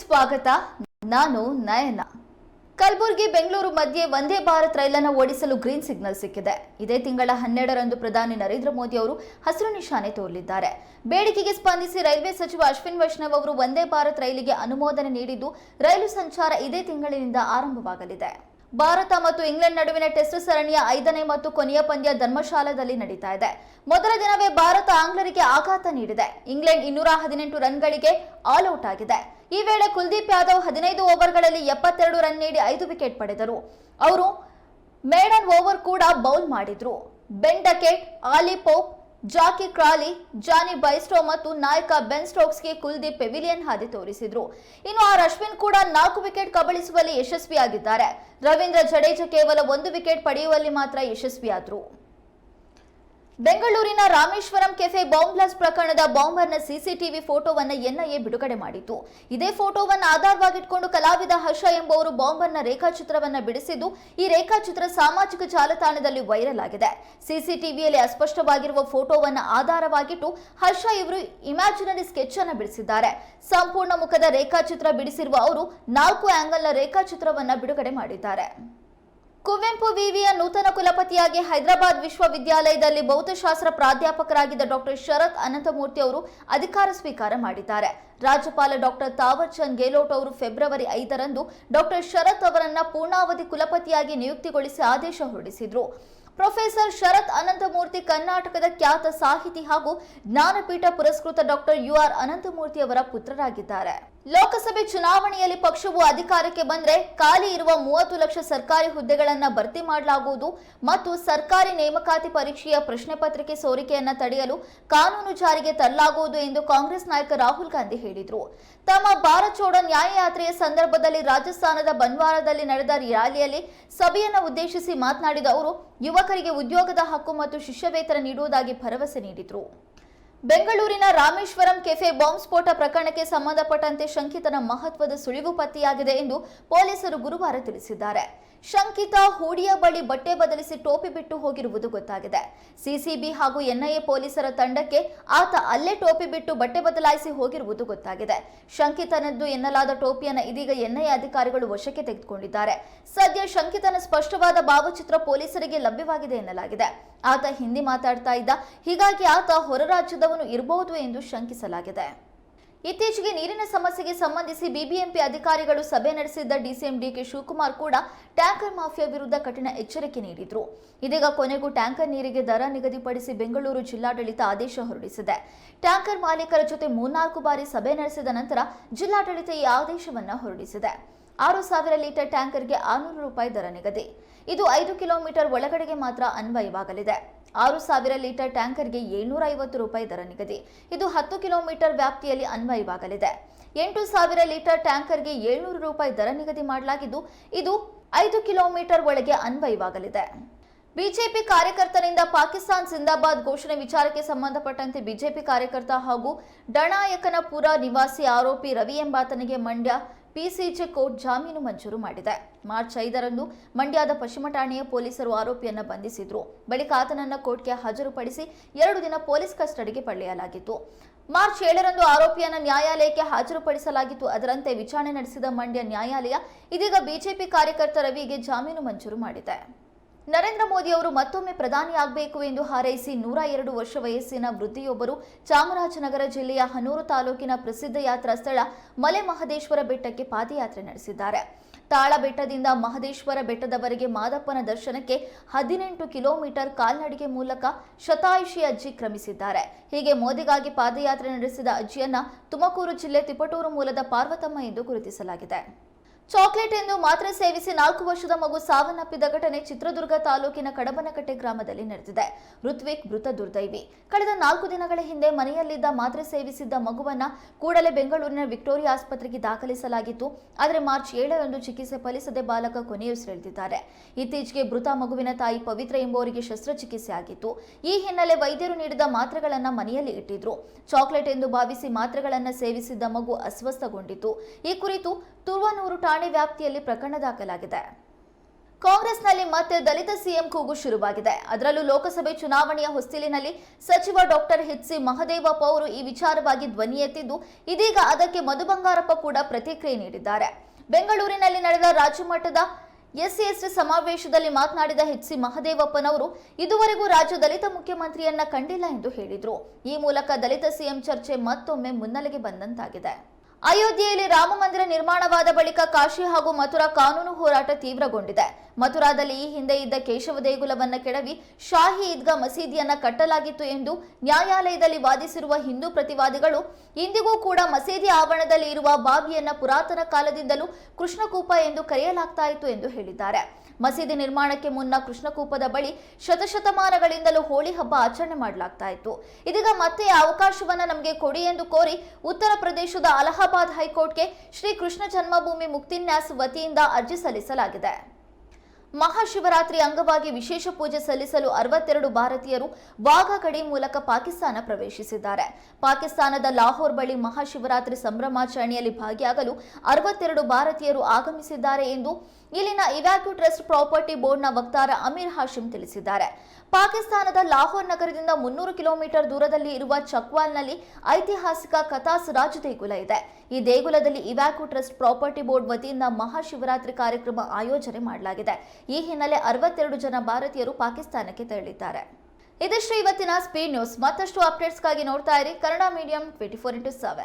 ಸ್ವಾಗತ. ನಾನು ನಯನ. ಕಲಬುರಗಿ, ಬೆಂಗಳೂರು ಮಧ್ಯೆ ವಂದೇ ಭಾರತ್ ರೈಲನ್ನು ಓಡಿಸಲು ಗ್ರೀನ್ ಸಿಗ್ನಲ್ ಸಿಕ್ಕಿದೆ. ಇದೇ ತಿಂಗಳ ಹನ್ನೆರಡರಂದು ಪ್ರಧಾನಿ ನರೇಂದ್ರ ಮೋದಿ ಅವರು ಹಸಿರು ನಿಶಾನೆ ತೋರಲಿದ್ದಾರೆ. ಬೇಡಿಕೆಗೆ ಸ್ಪಂದಿಸಿ ರೈಲ್ವೆ ಸಚಿವ ಅಶ್ವಿನ್ ವೈಷ್ಣವ್ ಅವರು ವಂದೇ ಭಾರತ್ ರೈಲಿಗೆ ಅನುಮೋದನೆ ನೀಡಿದ್ದು ರೈಲು ಸಂಚಾರ ಇದೇ ತಿಂಗಳಿನಿಂದ ಆರಂಭವಾಗಲಿದೆ. ಭಾರತ ಮತ್ತು ಇಂಗ್ಲೆಂಡ್ ನಡುವಿನ ಟೆಸ್ಟ್ ಸರಣಿಯ ಐದನೇ ಮತ್ತು ಕೊನೆಯ ಪಂದ್ಯ ಧರ್ಮಶಾಲಾದಲ್ಲಿ ನಡೀತಾ ಇದೆ. ಮೊದಲ ದಿನವೇ ಭಾರತ ಆಂಗ್ಲರಿಗೆ ಆಘಾತ ನೀಡಿದೆ. ಇಂಗ್ಲೆಂಡ್ ಇನ್ನೂರ ಹದಿನೆಂಟು ರನ್ಗಳಿಗೆ ಆಲ್ ಔಟ್ ಆಗಿದೆ. ಈ ವೇಳೆ ಕುಲ್ದೀಪ್ ಯಾದವ್ ಹದಿನೈದು ಓವರ್ಗಳಲ್ಲಿ ಎಪ್ಪತ್ತೆರಡು ರನ್ ನೀಡಿ ಐದು ವಿಕೆಟ್ ಪಡೆದರು. ಅವರು ಮೇಡನ್ ಓವರ್ ಕೂಡ ಬೌಲ್ ಮಾಡಿದ್ರು. Ben Duckett Ollie Pope Zak Crawley, Jonny Bairstow ಮತ್ತು ನಾಯಕ ಬೆನ್ ಸ್ಟೋಕ್ಸ್ಗೆ ಕುಲ್ದೀಪ್ ಪೆವಿಲಿಯನ್ ಹಾದಿ ತೋರಿಸಿದ್ರು. ಇನ್ನು ಆರ್ ಅಶ್ವಿನ್ ಕೂಡ ನಾಲ್ಕು ವಿಕೆಟ್ ಕಬಳಿಸುವಲ್ಲಿ ಯಶಸ್ವಿಯಾಗಿದ್ದಾರೆ. ರವೀಂದ್ರ ಜಡೇಜಾ ಕೇವಲ ಒಂದು ವಿಕೆಟ್ ಪಡೆಯುವಲ್ಲಿ ಮಾತ್ರ ಯಶಸ್ವಿಯಾದರು. ಬೆಂಗಳೂರಿನ ರಾಮೇಶ್ವರಂ ಕೆಫೆ ಬಾಂಬ್ ಬ್ಲಾಸ್ಟ್ ಪ್ರಕರಣದ ಬಾಂಬರ್ನ ಸಿಸಿಟಿವಿ ಫೋಟೋವನ್ನು ಎನ್ಐಎ ಬಿಡುಗಡೆ ಮಾಡಿತ್ತು. ಇದೇ ಫೋಟೋವನ್ನು ಆಧಾರವಾಗಿಟ್ಕೊಂಡು ಕಲಾವಿದ ಹರ್ಷ ಎಂಬುವರು ಬಾಂಬರ್ನ ರೇಖಾಚಿತ್ರವನ್ನು ಬಿಡಿಸಿದ್ದು, ಈ ರೇಖಾಚಿತ್ರ ಸಾಮಾಜಿಕ ಜಾಲತಾಣದಲ್ಲಿ ವೈರಲ್ ಆಗಿದೆ. ಸಿಸಿಟಿವಿಯಲ್ಲಿ ಅಸ್ಪಷ್ಟವಾಗಿರುವ ಫೋಟೋವನ್ನು ಆಧಾರವಾಗಿಟ್ಟು ಹರ್ಷ ಇವರು ಇಮ್ಯಾಜಿನರಿ ಸ್ಕೆಚ್ ಅನ್ನು ಬಿಡಿಸಿದ್ದಾರೆ. ಸಂಪೂರ್ಣ ಮುಖದ ರೇಖಾಚಿತ್ರ ಬಿಡಿಸಿರುವ ಅವರು ನಾಲ್ಕು ಆಂಗಲ್ನ ರೇಖಾಚಿತ್ರವನ್ನು ಬಿಡುಗಡೆ ಮಾಡಿದ್ದಾರೆ. ಕುವೆಂಪು ವಿವಿಯ ನೂತನ ಕುಲಪತಿಯಾಗಿ ಹೈದರಾಬಾದ್ ವಿಶ್ವವಿದ್ಯಾಲಯದಲ್ಲಿ ಭೌತಶಾಸ್ತ್ರ ಪ್ರಾಧ್ಯಾಪಕರಾಗಿದ್ದ ಡಾಕ್ಟರ್ ಶರತ್ ಅನಂತಮೂರ್ತಿ ಅವರು ಅಧಿಕಾರ ಸ್ವೀಕಾರ ಮಾಡಿದ್ದಾರೆ. ರಾಜ್ಯಪಾಲ ಡಾಕ್ಟರ್ ತಾವರ್ ಚಂದ್ ಗೆಹ್ಲೋಟ್ ಅವರು ಫೆಬ್ರವರಿ ಐದರಂದು ಡಾಕ್ಟರ್ ಶರತ್ ಅವರನ್ನ ಪೂರ್ಣಾವಧಿ ಕುಲಪತಿಯಾಗಿ ನಿಯುಕ್ತಿಗೊಳಿಸಿ ಆದೇಶ ಹೊರಡಿಸಿದರು. ಪ್ರೊಫೆಸರ್ ಶರತ್ ಅನಂತಮೂರ್ತಿ ಕರ್ನಾಟಕದ ಖ್ಯಾತ ಸಾಹಿತಿ ಹಾಗೂ ಜ್ಞಾನಪೀಠ ಪುರಸ್ಕೃತ ಡಾಕ್ಟರ್ ಯು ಆರ್ ಅನಂತಮೂರ್ತಿ ಅವರ ಪುತ್ರರಾಗಿದ್ದಾರೆ. ಲೋಕಸಭೆ ಚುನಾವಣೆಯಲ್ಲಿ ಪಕ್ಷವು ಅಧಿಕಾರಕ್ಕೆ ಬಂದರೆ ಖಾಲಿ ಇರುವ ಮೂವತ್ತು ಲಕ್ಷ ಸರ್ಕಾರಿ ಹುದ್ದೆಗಳನ್ನು ಭರ್ತಿ ಮಾಡಲಾಗುವುದು ಮತ್ತು ಸರ್ಕಾರಿ ನೇಮಕಾತಿ ಪರೀಕ್ಷೆಯ ಪ್ರಶ್ನೆ ಪತ್ರಿಕೆ ಸೋರಿಕೆಯನ್ನು ತಡೆಯಲು ಕಾನೂನು ಜಾರಿಗೆ ತರಲಾಗುವುದು ಎಂದು ಕಾಂಗ್ರೆಸ್ ನಾಯಕ ರಾಹುಲ್ ಗಾಂಧಿ ಹೇಳಿದರು. ತಮ್ಮ ಭಾರತ್ ಜೋಡೋ ನ್ಯಾಯಯಾತ್ರೆಯ ಸಂದರ್ಭದಲ್ಲಿ ರಾಜಸ್ಥಾನದ ಬನ್ವಾರದಲ್ಲಿ ನಡೆದ ರ್ಯಾಲಿಯಲ್ಲಿ ಸಭೆಯನ್ನು ಉದ್ದೇಶಿಸಿ ಮಾತನಾಡಿದ ಅವರು, ಯುವಕರಿಗೆ ಉದ್ಯೋಗದ ಹಕ್ಕು ಮತ್ತು ಶಿಷ್ಯವೇತನ ನೀಡುವುದಾಗಿ ಭರವಸೆ ನೀಡಿದರು. ಬೆಂಗಳೂರಿನ ರಾಮೇಶ್ವರಂ ಕೆಫೆ ಬಾಂಬ್ ಸ್ಫೋಟ ಪ್ರಕರಣಕ್ಕೆ ಸಂಬಂಧಪಟ್ಟಂತೆ ಶಂಕಿತನ ಮಹತ್ವದ ಸುಳಿವು ಪತ್ತೆಯಾಗಿದೆ ಎಂದು ಪೊಲೀಸರು ಗುರುವಾರ ತಿಳಿಸಿದ್ದಾರೆ. ಶಂಕಿತ ಹೂಡಿಯ ಬಳಿ ಬಟ್ಟೆ ಬದಲಿಸಿ ಟೋಪಿ ಬಿಟ್ಟು ಹೋಗಿರುವುದು ಗೊತ್ತಾಗಿದೆ. ಸಿಸಿಬಿ ಹಾಗೂ ಎನ್ಐಎ ಪೊಲೀಸರ ತಂಡಕ್ಕೆ ಆತ ಅಲ್ಲೇ ಟೋಪಿ ಬಿಟ್ಟು ಬಟ್ಟೆ ಬದಲಾಯಿಸಿ ಹೋಗಿರುವುದು ಗೊತ್ತಾಗಿದೆ. ಶಂಕಿತನದ್ದು ಎನ್ನಲಾದ ಟೋಪಿಯನ್ನು ಇದೀಗ ಎನ್ಐಎ ಅಧಿಕಾರಿಗಳು ವಶಕ್ಕೆ ತೆಗೆದುಕೊಂಡಿದ್ದಾರೆ. ಸದ್ಯ ಶಂಕಿತನ ಸ್ಪಷ್ಟವಾದ ಭಾವಚಿತ್ರ ಪೊಲೀಸರಿಗೆ ಲಭ್ಯವಾಗಿದೆ ಎನ್ನಲಾಗಿದೆ. ಆತ ಹಿಂದಿ ಮಾತಾಡ್ತಾ ಇದ್ದ, ಹೀಗಾಗಿ ಆತ ಹೊರ ರಾಜ್ಯದವನು ಇರಬಹುದು ಎಂದು ಶಂಕಿಸಲಾಗಿದೆ. ಇತ್ತೀಚೆಗೆ ನೀರಿನ ಸಮಸ್ಯೆಗೆ ಸಂಬಂಧಿಸಿ ಬಿಬಿಎಂಪಿ ಅಧಿಕಾರಿಗಳು ಸಭೆ ನಡೆಸಿದ್ದ ಡಿಸಿಎಂ ಡಿಕೆ ಶಿವಕುಮಾರ್ ಕೂಡ ಟ್ಯಾಂಕರ್ ಮಾಫಿಯಾ ವಿರುದ್ಧ ಕಠಿಣ ಎಚ್ಚರಿಕೆ ನೀಡಿದ್ರು. ಇದೀಗ ಕೊನೆಗೂ ಟ್ಯಾಂಕರ್ ನೀರಿಗೆ ದರ ನಿಗದಿಪಡಿಸಿ ಬೆಂಗಳೂರು ಜಿಲ್ಲಾಡಳಿತ ಆದೇಶ ಹೊರಡಿಸಿದೆ. ಟ್ಯಾಂಕರ್ ಮಾಲೀಕರ ಜೊತೆ ಮೂರ್ನಾಲ್ಕು ಬಾರಿ ಸಭೆ ನಡೆಸಿದ ನಂತರ ಜಿಲ್ಲಾಡಳಿತ ಈ ಆದೇಶವನ್ನು ಹೊರಡಿಸಿದೆ. ಆರು ಸಾವಿರ ಲೀಟರ್ ಟ್ಯಾಂಕರ್ಗೆ ಆರುನೂರು ರೂಪಾಯಿ ದರ ನಿಗದಿ. ಇದು ಐದು ಕಿಲೋಮೀಟರ್ ಒಳಗಡೆಗೆ ಮಾತ್ರ ಅನ್ವಯವಾಗಲಿದೆ. ಆರು ಸಾವಿರ ಲೀಟರ್ ಟ್ಯಾಂಕರ್ಗೆ ಏಳ್ನೂರ ಐವತ್ತು ರೂಪಾಯಿ ದರ ನಿಗದಿ. ಇದು ಹತ್ತು ಕಿಲೋಮೀಟರ್ ವ್ಯಾಪ್ತಿಯಲ್ಲಿ ಅನ್ವಯವಾಗಲಿದೆ. ಎಂಟು ಸಾವಿರ ಲೀಟರ್ ಟ್ಯಾಂಕರ್ಗೆ ಏಳ್ನೂರು ರೂಪಾಯಿ ದರ ನಿಗದಿ ಮಾಡಲಾಗಿದ್ದು, ಇದು ಐದು ಕಿಲೋಮೀಟರ್ ಒಳಗೆ ಅನ್ವಯವಾಗಲಿದೆ. ಬಿಜೆಪಿ ಕಾರ್ಯಕರ್ತರಿಂದ ಪಾಕಿಸ್ತಾನ್ ಜಿಂದಾಬಾದ್ ಘೋಷಣೆ ವಿಚಾರಕ್ಕೆ ಸಂಬಂಧಪಟ್ಟಂತೆ ಬಿಜೆಪಿ ಕಾರ್ಯಕರ್ತ ಹಾಗೂ ಡಣಾಯಕನಪುರ ನಿವಾಸಿ ಆರೋಪಿ ರವಿ ಎಂಬಾತನಿಗೆ ಮಂಡ್ಯ ಪಿಸಿಜೆ ಕೋರ್ಟ್ ಜಾಮೀನು ಮಂಜೂರು ಮಾಡಿದೆ. ಮಾರ್ಚ್ ಐದರಂದು ಮಂಡ್ಯದ ಪಶ್ಚಿಮ ಠಾಣೆಯ ಪೊಲೀಸರು ಆರೋಪಿಯನ್ನು ಬಂಧಿಸಿದ್ರು. ಬಳಿಕ ಆತನನ್ನ ಕೋರ್ಟ್ಗೆ ಹಾಜರುಪಡಿಸಿ ಎರಡು ದಿನ ಪೊಲೀಸ್ ಕಸ್ಟಡಿಗೆ ಪಡೆಯಲಾಗಿತ್ತು. ಮಾರ್ಚ್ ಏಳರಂದು ಆರೋಪಿಯನ್ನು ನ್ಯಾಯಾಲಯಕ್ಕೆ ಹಾಜರುಪಡಿಸಲಾಗಿತ್ತು. ಅದರಂತೆ ವಿಚಾರಣೆ ನಡೆಸಿದ ಮಂಡ್ಯ ನ್ಯಾಯಾಲಯ ಇದೀಗ ಬಿಜೆಪಿ ಕಾರ್ಯಕರ್ತ ರವಿಗೆ ಜಾಮೀನು ಮಂಜೂರು ಮಾಡಿದೆ. ನರೇಂದ್ರ ಮೋದಿ ಅವರು ಮತ್ತೊಮ್ಮೆ ಪ್ರಧಾನಿಯಾಗಬೇಕು ಎಂದು ಹಾರೈಸಿ ನೂರ ಎರಡು ವರ್ಷ ವಯಸ್ಸಿನ ವೃದ್ಧಿಯೊಬ್ಬರು ಚಾಮರಾಜನಗರ ಜಿಲ್ಲೆಯ ಹನೂರು ತಾಲೂಕಿನ ಪ್ರಸಿದ್ಧ ಯಾತ್ರಾ ಸ್ಥಳ ಮಲೆ ಮಹದೇಶ್ವರ ಬೆಟ್ಟಕ್ಕೆ ಪಾದಯಾತ್ರೆ ನಡೆಸಿದ್ದಾರೆ. ತಾಳ ಬೆಟ್ಟದಿಂದ ಮಹದೇಶ್ವರ ಬೆಟ್ಟದವರೆಗೆ ಮಾದಪ್ಪನ ದರ್ಶನಕ್ಕೆ ಹದಿನೆಂಟು ಕಿಲೋಮೀಟರ್ ಕಾಲ್ನಡಿಗೆ ಮೂಲಕ ಶತಾಯುಷಿ ಅಜ್ಜಿ ಕ್ರಮಿಸಿದ್ದಾರೆ. ಹೀಗೆ ಮೋದಿಗಾಗಿ ಪಾದಯಾತ್ರೆ ನಡೆಸಿದ ಅಜ್ಜಿಯನ್ನ ತುಮಕೂರು ಜಿಲ್ಲೆ ತಿಪಟೂರು ಮೂಲದ ಪಾರ್ವತಮ್ಮ ಎಂದು ಗುರುತಿಸಲಾಗಿದೆ. ಚಾಕ್ಲೇಟ್ ಎಂದು ಮಾತ್ರೆ ಸೇವಿಸಿ ನಾಲ್ಕು ವರ್ಷದ ಮಗು ಸಾವನ್ನಪ್ಪಿದ ಘಟನೆ ಚಿತ್ರದುರ್ಗ ತಾಲೂಕಿನ ಕಡಬನಕಟ್ಟೆ ಗ್ರಾಮದಲ್ಲಿ ನಡೆದಿದೆ. ಋತ್ವಿಕ್ ಮೃತ ದುರ್ದೈವಿ. ಕಳೆದ ನಾಲ್ಕು ದಿನಗಳ ಹಿಂದೆ ಮನೆಯಲ್ಲಿದ್ದ ಮಾತ್ರೆ ಸೇವಿಸಿದ್ದ ಮಗುವನ್ನ ಕೂಡಲೇ ಬೆಂಗಳೂರಿನ ವಿಕ್ಟೋರಿಯಾ ಆಸ್ಪತ್ರೆಗೆ ದಾಖಲಿಸಲಾಗಿತ್ತು. ಆದರೆ ಮಾರ್ಚ್ ಏಳರಂದು ಚಿಕಿತ್ಸೆ ಫಲಿಸದೆ ಬಾಲಕ ಕೊನೆಯುಸಿರೆಳೆದಿದ್ದಾರೆ ಇತ್ತೀಚೆಗೆ ಮೃತ ಮಗುವಿನ ತಾಯಿ ಪವಿತ್ರ ಎಂಬುವರಿಗೆ ಶಸ್ತ್ರಚಿಕಿತ್ಸೆ ಆಗಿತ್ತು. ಈ ಹಿನ್ನೆಲೆ ವೈದ್ಯರು ನೀಡಿದ ಮಾತ್ರೆಗಳನ್ನ ಮನೆಯಲ್ಲಿ ಇಟ್ಟಿದ್ರು. ಚಾಕ್ಲೇಟ್ ಎಂದು ಭಾವಿಸಿ ಮಾತ್ರೆಗಳನ್ನ ಸೇವಿಸಿದ್ದ ಮಗು ಅಸ್ವಸ್ಥಗೊಂಡಿತು ಈ ಕುರಿತು ತುರುವನೂರು ಠಾಣೆ ವ್ಯಾಪ್ತಿಯಲ್ಲಿ ಪ್ರಕರಣ ದಾಖಲಾಗಿದೆ. ಕಾಂಗ್ರೆಸ್ನಲ್ಲಿ ಮತ್ತೆ ದಲಿತ ಸಿಎಂ ಕೂಗು ಶುರುವಾಗಿದೆ. ಅದರಲ್ಲೂ ಲೋಕಸಭೆ ಚುನಾವಣೆಯ ಹೊಸ್ತಿಲಿನಲ್ಲಿ ಸಚಿವ ಡಾಕ್ಟರ್ ಎಚ್ ಸಿ ಮಹದೇವಪ್ಪ ಅವರು ಈ ವಿಚಾರವಾಗಿ ಧ್ವನಿ ಎತ್ತಿದ್ದು, ಇದೀಗ ಅದಕ್ಕೆ ಮಧು ಬಂಗಾರಪ್ಪ ಕೂಡ ಪ್ರತಿಕ್ರಿಯೆ ನೀಡಿದ್ದಾರೆ. ಬೆಂಗಳೂರಿನಲ್ಲಿ ನಡೆದ ರಾಜ್ಯ ಮಟ್ಟದ ಎಸ್ಸಿ ಎಸ್ಟಿ ಸಮಾವೇಶದಲ್ಲಿ ಮಾತನಾಡಿದ ಎಚ್ ಸಿ ಮಹದೇವಪ್ಪನವರು, ಇದುವರೆಗೂ ರಾಜ್ಯ ದಲಿತ ಮುಖ್ಯಮಂತ್ರಿಯನ್ನ ಕಂಡಿಲ್ಲ ಎಂದು ಹೇಳಿದರು. ಈ ಮೂಲಕ ದಲಿತ ಸಿಎಂ ಚರ್ಚೆ ಮತ್ತೊಮ್ಮೆ ಮುನ್ನೆಲೆಗೆ ಬಂದಂತಾಗಿದೆ. ಅಯೋಧ್ಯೆಯಲ್ಲಿ ರಾಮ ಮಂದಿರ ನಿರ್ಮಾಣವಾದ ಬಳಿಕ ಕಾಶಿ ಹಾಗೂ ಮಥುರಾ ಕಾನೂನು ಹೋರಾಟ ತೀವ್ರಗೊಂಡಿದೆ. ಮಥುರಾದಲ್ಲಿ ಈ ಹಿಂದೆ ಇದ್ದ ಕೇಶವ ದೇಗುಲವನ್ನು ಕೆಡವಿ ಶಾಹಿ ಈದ್ಗಾ ಮಸೀದಿಯನ್ನ ಕಟ್ಟಲಾಗಿತ್ತು ಎಂದು ನ್ಯಾಯಾಲಯದಲ್ಲಿ ವಾದಿಸಿರುವ ಹಿಂದೂ ಪ್ರತಿವಾದಿಗಳು ಇಂದಿಗೂ ಕೂಡ ಮಸೀದಿ ಆವರಣದಲ್ಲಿ ಇರುವ ಬಾವಿಯನ್ನ ಪುರಾತನ ಕಾಲದಿಂದಲೂ ಕೃಷ್ಣಕೂಪ ಎಂದು ಕರೆಯಲಾಗ್ತಾ ಇತ್ತು ಎಂದು ಹೇಳಿದ್ದಾರೆ. ಮಸೀದಿ ನಿರ್ಮಾಣಕ್ಕೆ ಮುನ್ನ ಕೃಷ್ಣಕೂಪದ ಬಳಿ ಶತಶತಮಾನಗಳಿಂದಲೂ ಹೋಳಿ ಹಬ್ಬ ಆಚರಣೆ ಮಾಡಲಾಗ್ತಾ ಇತ್ತು. ಇದೀಗ ಮತ್ತೆ ಅವಕಾಶವನ್ನು ನಮಗೆ ಕೊಡಿ ಎಂದು ಕೋರಿ ಉತ್ತರ ಪ್ರದೇಶದ ಅಲಹಾಬಾದ್ ಹೈಕೋರ್ಟ್ಗೆ ಶ್ರೀ ಕೃಷ್ಣ ಜನ್ಮಭೂಮಿ ಮುಕ್ತಿನ್ಯಾಸ್ ವತಿಯಿಂದ ಅರ್ಜಿ ಸಲ್ಲಿಸಲಾಗಿದೆ. ಮಹಾಶಿವರಾತ್ರಿ ಅಂಗವಾಗಿ ವಿಶೇಷ ಪೂಜೆ ಸಲ್ಲಿಸಲು ಅರವತ್ತೆರಡು ಭಾರತೀಯರು ವಾಘಾ ಗಡಿ ಮೂಲಕ ಪಾಕಿಸ್ತಾನ ಪ್ರವೇಶಿಸಿದ್ದಾರೆ. ಪಾಕಿಸ್ತಾನದ ಲಾಹೋರ್ ಬಳಿ ಮಹಾಶಿವರಾತ್ರಿ ಸಂಭ್ರಮಾಚರಣೆಯಲ್ಲಿ ಭಾಗಿಯಾಗಲು ಅರವತ್ತೆರಡು ಭಾರತೀಯರು ಆಗಮಿಸಿದ್ದಾರೆ ಎಂದು ಇಲ್ಲಿನ ಇವ್ಯಾಕ್ಯೂ ಟ್ರಸ್ಟ್ ಪ್ರಾಪರ್ಟಿ ಬೋರ್ಡ್ನ ವಕ್ತಾರ ಅಮೀರ್ ಹಾಶಿಂ ತಿಳಿಸಿದ್ದಾರೆ. ಪಾಕಿಸ್ತಾನದ ಲಾಹೋರ್ ನಗರದಿಂದ ಮುನ್ನೂರು ಕಿಲೋಮೀಟರ್ ದೂರದಲ್ಲಿ ಇರುವ ಚಕ್ವಾಲ್ನಲ್ಲಿ ಐತಿಹಾಸಿಕ ಕತಾಸ್ ರಾಜ್ ದೇಗುಲ ಇದೆ. ಈ ದೇಗುಲದಲ್ಲಿ ಇವ್ಯಾಕ್ಯೂ ಟ್ರಸ್ಟ್ ಪ್ರಾಪರ್ಟಿ ಬೋರ್ಡ್ ವತಿಯಿಂದ ಮಹಾಶಿವರಾತ್ರಿ ಕಾರ್ಯಕ್ರಮ ಆಯೋಜನೆ ಮಾಡಲಾಗಿದೆ. ಈ ಹಿನ್ನೆಲೆ ಅರವತ್ತೆರಡು ಜನ ಭಾರತೀಯರು ಪಾಕಿಸ್ತಾನಕ್ಕೆ ತೆರಳಿದ್ದಾರೆ. ಇದಿಷ್ಟು ಇವತ್ತಿನ ಸ್ಪೀಡ್ ನ್ಯೂಸ್. ಮತ್ತಷ್ಟು ಅಪ್ಡೇಟ್ಸ್ಗಾಗಿ ನೋಡ್ತಾ ಇರಿ Kannada medium twenty four into seven